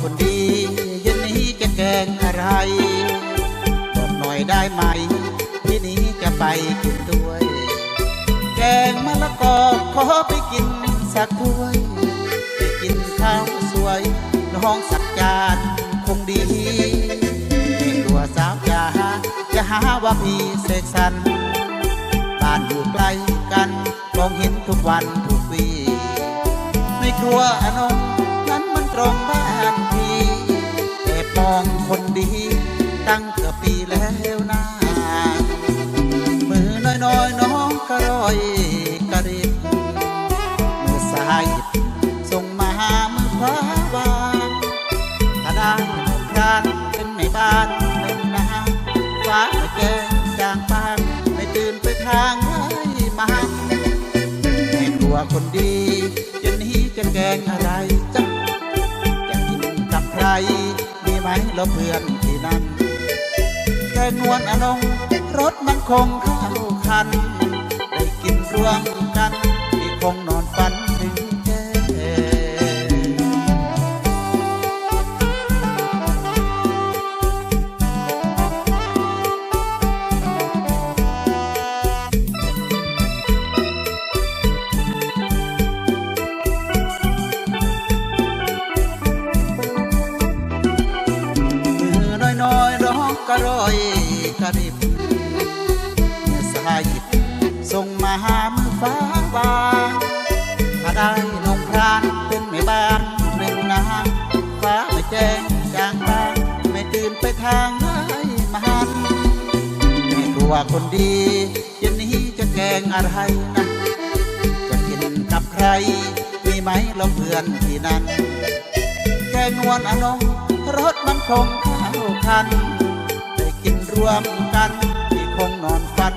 คนดีเย็นนี้จะแกงอะไรบอกหน่อยได้ไหม ที่นี้จะไปกินด้วย แกงมะละกอขอไปกินสักถ้วย ไปกินข้าวสวยน้องสักจานคงดีไม่กลัวสาวจ๋าจะหาว่าพี่เสกสรรบ้านอยู่ไกล้กันมองเห็นทุกวันทุกวีไม่กลัวอนง คนดี ตั้งเกือบปีแล้วนะมือน้อยๆน้องกระรอยกระดิบมือซ้ายส่งมาหามือขวาวางถ้าได้กครานเป็นในบ้านเป็นนาฟ้าไม่แก้งจางปางไม่ตื่นไปทางให้มันแม่ครัวคนดีเย็นนี้จะแกงอะไร ไหมเราเพื่อนที่นั่นแต่นวลอนงรถมันคงเข้าคัน ได้กินรวมกันที่คงนอน กระรอยกระดิบมือซ้ายหยิบส่งมาหามือฟ้าบางถ้าได้นงพรานเป็นแม่บ้านหนึ่งนางฟ้าไม่แจ้งจางบางไม่ตื่นไปทางให้มันแม่ครัวคนดีเย็นนี้จะแกงอะไรนะจะกินกับใคร มีไหมเราเพื่อนที่นั่นแกงนวลอนงรถมันคงข้าคัน วมกันที่คงนอนฝัน